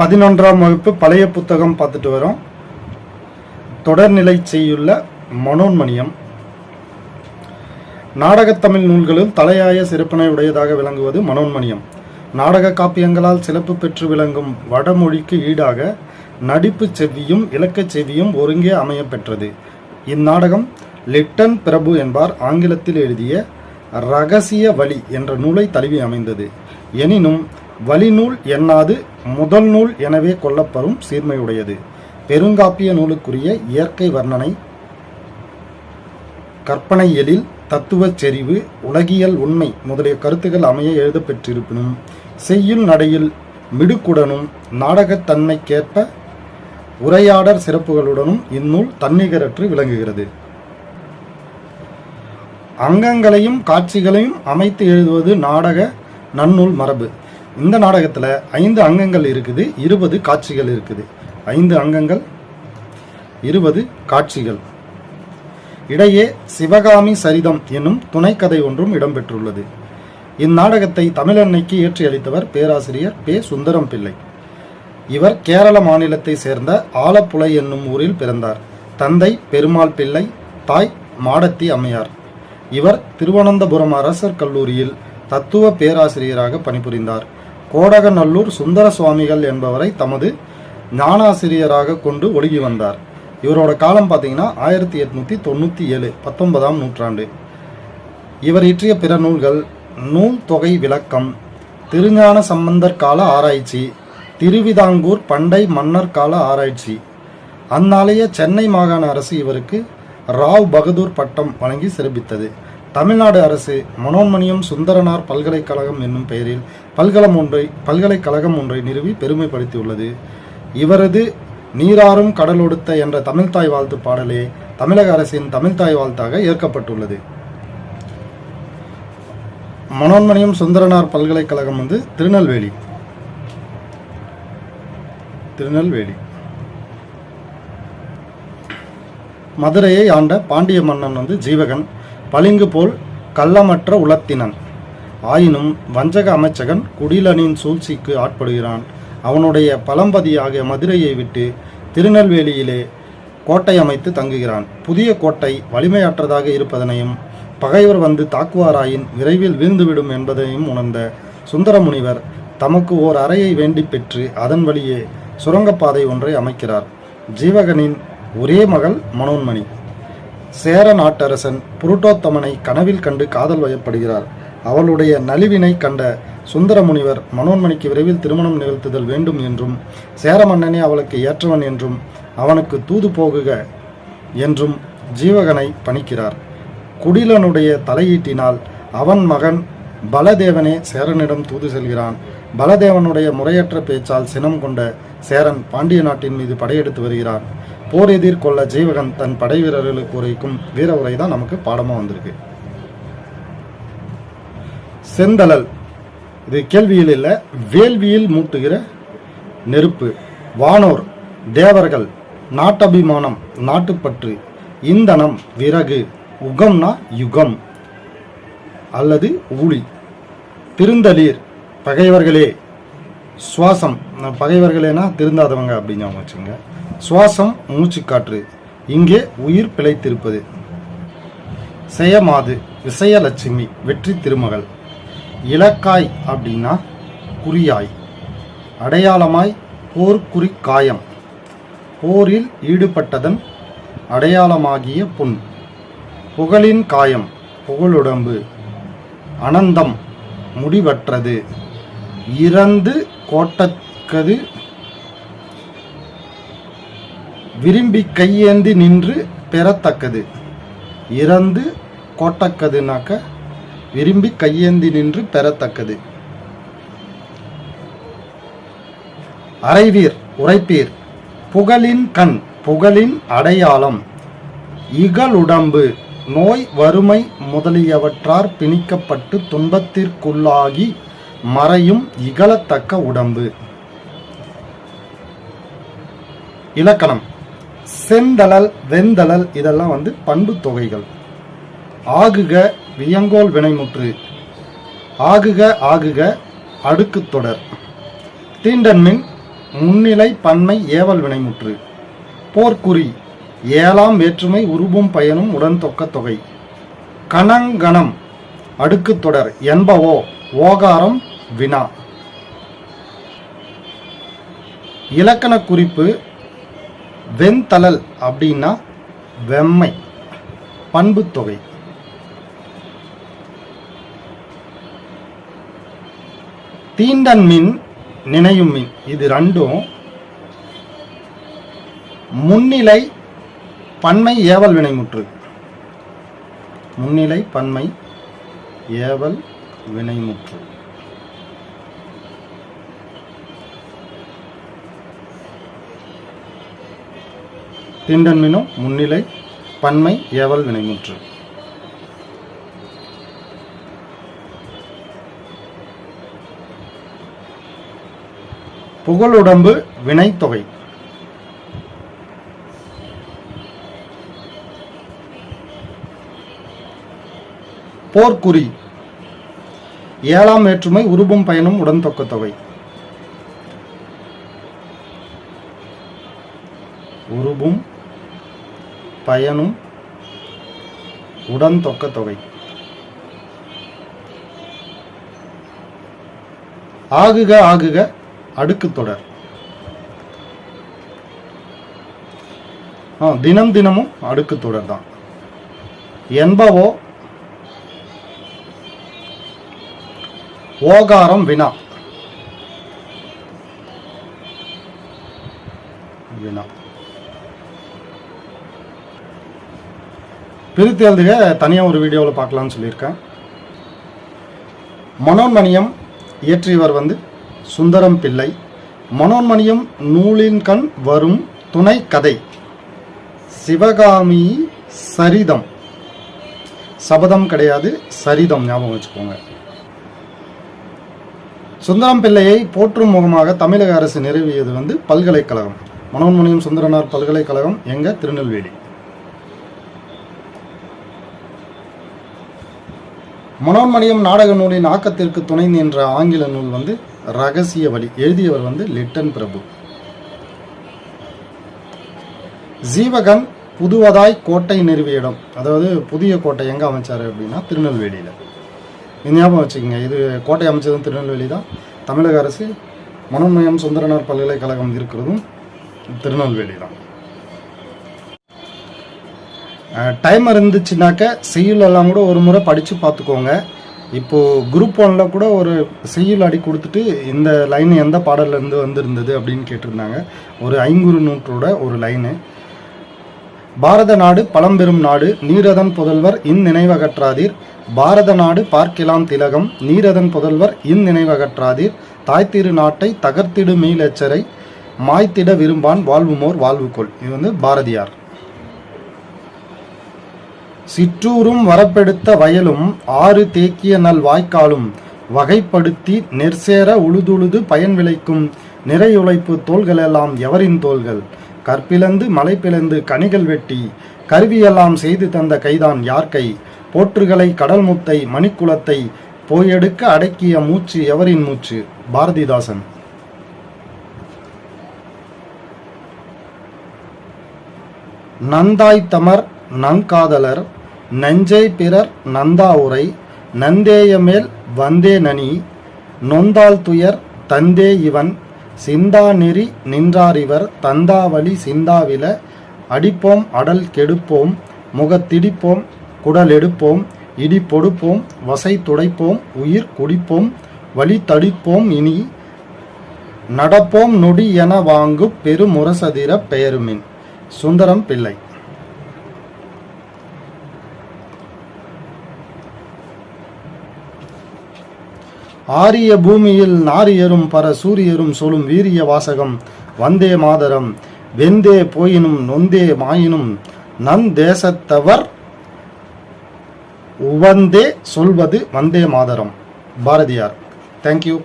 பதினொன்றாம் வகுப்பு பழைய புத்தகம் பார்த்துட்டு வரோம். தொடர்நிலை செய்யுள்ள மனோன்மணியம். நாடகத்தமிழ் நூல்களில் தலையாய சிறப்பினை உடையதாக விளங்குவது மனோன்மணியம். நாடக காப்பியங்களால் சிறப்பு பெற்று விளங்கும் வடமொழிக்கு ஈடாக நடிப்பு செவ்வியும் இலக்கச் செவ்வியும் ஒருங்கே அமைய பெற்றது. இந்நாடகம் லிட்டன் பிரபு என்பார் ஆங்கிலத்தில் எழுதிய ரகசிய வழி என்ற நூலை தழுவி அமைந்தது. எனினும் வழிநூல் எண்ணாது முதல் நூல் எனவே கொள்ளப்படும் சீர்மையுடையது. பெருங்காப்பிய நூலுக்குரிய இயற்கை வர்ணனை. கற்பனை எழில் தத்துவச் செறிவு உலகியல் உண்மை முதலிய கருத்துக்கள் அமைய எழுதப்பெற்றிருப்பினும் செய்யும் செய்யுள் நடையில் மிடுக்குடனும் நாடகத்தன்மைக்கேற்ப உரையாடற் சிறப்புகளுடனும் இந்நூல் தன்னிகரற்று விளங்குகிறது. அங்கங்களையும் காட்சிகளையும் அமைத்து எழுதுவது நாடக நன்னூல் மரபு. இந்த நாடகத்தில் ஐந்து அங்கங்கள் இருக்குது இருபது காட்சிகள் இருக்குது. ஐந்து அங்கங்கள் இருபது காட்சிகள். இடையே சிவகாமி சரிதம் என்னும் துணைக்கதை ஒன்றும் இடம்பெற்றுள்ளது. இந்நாடகத்தை தமிழன்னைக்கு ஏற்றி அளித்தவர் பேராசிரியர் பே சுந்தரம் பிள்ளை இவர் கேரள மாநிலத்தை சேர்ந்த ஆலப்புழை என்னும் ஊரில் பிறந்தார். தந்தை பெருமாள் பிள்ளை தாய் மாடத்தி அம்மையார். இவர் திருவனந்தபுரம் அரசர் கல்லூரியில் தத்துவ பேராசிரியராக பணிபுரிந்தார். கோடகநல்லூர் சுந்தர சுவாமிகள் என்பவரை தமது ஞானாசிரியராக கொண்டு ஒழுகி வந்தார். இவரோட காலம் பார்த்தீங்கன்னா ஆயிரத்தி எட்நூத்தி தொண்ணூற்றி ஏழு பத்தொன்பதாம் நூற்றாண்டு. இவர் இற்றிய பிற நூல்கள் நூல் தொகை விளக்கம் திருஞான சம்பந்தர் கால ஆராய்ச்சி திருவிதாங்கூர் பண்டை மன்னர் கால ஆராய்ச்சி. அந்நாளைய சென்னை மாகாண அரசு இவருக்கு ராவ் பகதூர் பட்டம் வழங்கி சிறப்பித்தது. தமிழ்நாடு அரசு மனோன்மணியம் சுந்தரனார் பல்கலைக்கழகம் என்னும் பெயரில் பல்கலம் ஒன்றை பல்கலைக்கழகம் ஒன்றை நிறுவி பெருமைப்படுத்தியுள்ளது. இவரது நீராறும் கடலொடுத்த என்ற தமிழ்தாய் வாழ்த்து பாடலே தமிழக அரசின் தமிழ்தாய் வாழ்த்தாக ஏற்கப்பட்டுள்ளது. மனோன்மணியம் சுந்தரனார் பல்கலைக்கழகம் வந்து திருநெல்வேலி. திருநெல்வேலி. மதுரையை ஆண்ட பாண்டிய மன்னன் வந்து ஜீவகன். பளிங்கு போல் கள்ளமற்ற உளத்தினன் ஆயினும் வஞ்சக அமைச்சகன் குடிலனின் சூழ்ச்சிக்கு ஆட்படுகிறான். அவனுடைய பழம்பதியாக மதுரையை விட்டு திருநெல்வேலியிலே கோட்டை அமைத்து தங்குகிறான். புதிய கோட்டை வலிமையற்றதாக இருப்பதனையும் பகைவர் வந்து தாக்குவாராயின் விரைவில் வீழ்ந்துவிடும் என்பதையும் உணர்ந்த சுந்தரமுனிவர் தமக்கு ஓர் அறையை வேண்டி பெற்று அதன் வழியே சுரங்கப்பாதை ஒன்றை அமைக்கிறார். ஜீவகனின் ஒரே மகள் மனோன்மணி. சேர நாட்டரசன் புருட்டோத்தமனை கனவில் கண்டு காதல் வயப்படுகிறார். அவளுடைய நலிவினை கண்ட சுந்தரமுனிவர் மனோன்மணிக்கு விரைவில் திருமணம் நிகழ்த்துதல் வேண்டும் என்றும் சேர மன்னனே அவளுக்கு ஏற்றவன் என்றும் அவனுக்கு தூது போகுக என்றும் ஜீவகனை பணிக்கிறார். குடிலனுடைய தலையீட்டினால் அவன் மகன் பலதேவனே சேரனிடம் தூது செல்கிறான். பலதேவனுடைய முறையற்ற பேச்சால் சினம் கொண்ட சேரன் பாண்டிய நாட்டின் மீது படையெடுத்து வருகிறான். போர் எதிர்கொள்ள ஜீவகன் தன் படை வீரர்களுக்கு உரைக்கும் வீர உரை தான் நமக்கு பாடமா வந்திருக்கு. செந்தழல். இது கேள்வியில் இல்லை வேள்வியில் மூட்டுகிற நெருப்பு. வானோர் தேவர்கள் நாட்டபிமானம் நாட்டுப்பற்று இந்தனம் விறகு உகம்னா யுகம் அல்லது ஊழி. திருந்தளீர் பகைவர்களே சுவாசம். பகைவர்களேனா திருந்தாதவங்க அப்படின்னு ஞாபகம் வச்சுங்க சுவாசம் மூச்சுக்காற்று இங்கே உயிர் பிழைத்திருப்பது. செயமாது விசயலட்சுமி வெற்றி திருமகள். இலக்காய் அப்படின்னா குறியாய். அடையாளமாய் போர்க்குறி காயம். போரில் ஈடுபட்டதன் அடையாளமாகிய புண். புகழின் காயம் புகழுடம்பு. அனந்தம் முடிவற்றது. இறந்து கோட்டக்கது விரும்பி கையேந்தி நின்று பெறத்தக்கது. இறந்து கோட்டக்கதுனாக்க விரும்பி கையேந்தி நின்று பெறத்தக்கது. அரைவீர் உரைப்பீர் புகழின் கண் புகழின் அடையாளம். இகழுடம்பு நோய் வறுமை முதலியவற்றார் பிணிக்கப்பட்டு துன்பத்திற்குள்ளாகி மறையும் இகழத்தக்க உடம்பு. இலக்கணம். செந்தழல் வெந்தளல் இதெல்லாம் வந்து பண்பு தொகைகள். ஆகுக வியங்கோல் வினைமுற்று. ஆகுக ஆகுக அடுக்குத் தொடர். தீண்டன்மின் முன்னிலை பன்மை ஏவல் வினைமுற்று. போர்க்குறி ஏழாம் வேற்றுமை உருபும் பயனும் உடன் தொக்க தொகை. கணங்கணம் அடுக்கு தொடர் என்பவோ ஓகாரம் வினா. இலக்கண குறிப்பு வெண்தளல் அப்படின்னா வெம்மை பண்புத்தொகை. தொகை தீண்டன் மின் நினையும் மின் இது ரெண்டும் முன்னிலை பன்மை ஏவல் வினைமுற்று. முன்னிலை பன்மை ஏவல் வினைமுற்று. தீண்டன்மினும் முன்னிலை பன்மை ஏவல் வினைமுற்று. புகழுடம்பு வினைத்தொகை போர்க்குறி. ஏழாம் வேற்றுமை உருபும் பயனும் உடன் தொக்க தொகை. உருபும் பயனும் உடன் தொக்க தொகை. ஆகுக ஆகுக அடுக்கு தொடர். தினம் தினமும் அடுக்கு தொடர் தான். என்பவோ ஓகாரம் வினா. வினா. பிரித்து எழுதுக தனியாக ஒரு வீடியோவில் பார்க்கலாம்னு சொல்லியிருக்கேன். மனோன்மணியம் இயற்றியவர் வந்து சுந்தரம் பிள்ளை. மனோன்மணியம் நூலின் கண் வரும் துணை கதை. சிவகாமி சரிதம். சபதம் கிடையாது சரிதம் ஞாபகம் வச்சுக்கோங்க. சுந்தரம் பிள்ளையை போற்றும் முகமாக தமிழக அரசு நிறுவியது வந்து பல்கலைக்கழகம். மனோன்மணியம் சுந்தரனார் பல்கலைக்கழகம் எங்க? திருநெல்வேலி. மனோன்மணியம் நாடக நூலின் ஆக்கத்திற்கு துணை நின்ற ஆங்கில நூல் வந்து ரகசிய வழி. எழுதியவர் வந்து லிட்டன் பிரபு. ஜீவகன் புதுவதாய் கோட்டை நிறுவிய இடம் அதாவது புதிய கோட்டை எங்க அமைச்சாரு அப்படின்னா திருநெல்வேலியில. இது ஞாபகம் வச்சுக்கோங்க. இது கோட்டை அமைச்சதும் திருநெல்வேலி தான் தமிழக அரசு மனோன்மயம் சுந்தரனார் பல்கலைக்கழகம் இருக்கிறதும் திருநெல்வேலி தான் டைம் இருந்துச்சுனாக்க செய்யுள் எல்லாம் கூட ஒரு முறை படித்து பார்த்துக்கோங்க. இப்போது குரூப் ஒனில் கூட ஒரு செய்யுள் அடி கொடுத்துட்டு இந்த லைன் எந்த பாடல்லேருந்து வந்திருந்தது அப்படின்னு கேட்டிருந்தாங்க. ஒரு ஐங்குறு நூற்றோட ஒரு லைனு பாரத நாடு பழம்பெரும் நாடு நீரதன் புதல்வர் இந்நினைவகற்றாதீர் பாரத நாடு பார்க்கலாம் திலகம் நீரதன் புதல்வர் இந்நினைவகற்றாதீர் தாய்த்திரு நாட்டை தகர்த்திடு மீளச்சரை மாய்த்திட விரும்பான் வாழ்வுமோர் வாழ்வுக்கோள் இது வந்து பாரதியார். சிற்றூரும் வரப்பெடுத்த வயலும் ஆறு தேக்கிய நல் வாய்க்காலும் வகைப்படுத்தி நெற்சேர உழுதுழுது பயன் விளைக்கும் நிறையுழைப்பு தோள்களெல்லாம் எவரின் தோள்கள்? கற்பிளந்து மலை பிளந்து கனிகள் வெட்டி கருவியெல்லாம் செய்து தந்த கைதான் யார் கை போற்றுகளை கடல் முத்தை மணிக்குளத்தை போயெடுக்க அடக்கிய மூச்சு எவரின் மூச்சு? பாரதிதாசன். நந்தாய்த்தமர் நங்காதலர் நஞ்சை பிறர் நந்தாவுரை நந்தேயமேல் வந்தே நனி நொந்தாள் துயர் தந்தே இவன் சிந்தா நெறி நின்றாரிவர் தந்தாவளி சிந்தாவில அடிப்போம் அடல் கெடுப்போம் முகத்திடிப்போம் குடல் எடுப்போம் இடி பொடுப்போம் வசை துடைப்போம் உயிர் குடிப்போம் வழி தடிப்போம் இனி நடப்போம் நொடி என வாங்கு பெருமுரசதிர பெயருமின். சுந்தரம் பிள்ளை. ஆரிய பூமியில் நாரியரும் பர சூரியரும் சொல்லும் வீரிய வாசகம் வந்தே மாதரம் வெந்தே போயினும் நொந்தே மாயினும் நன் தேசத்தவர் உவந்தே சொல்வது வந்தே மாதரம். பாரதியார் தேங்க்யூ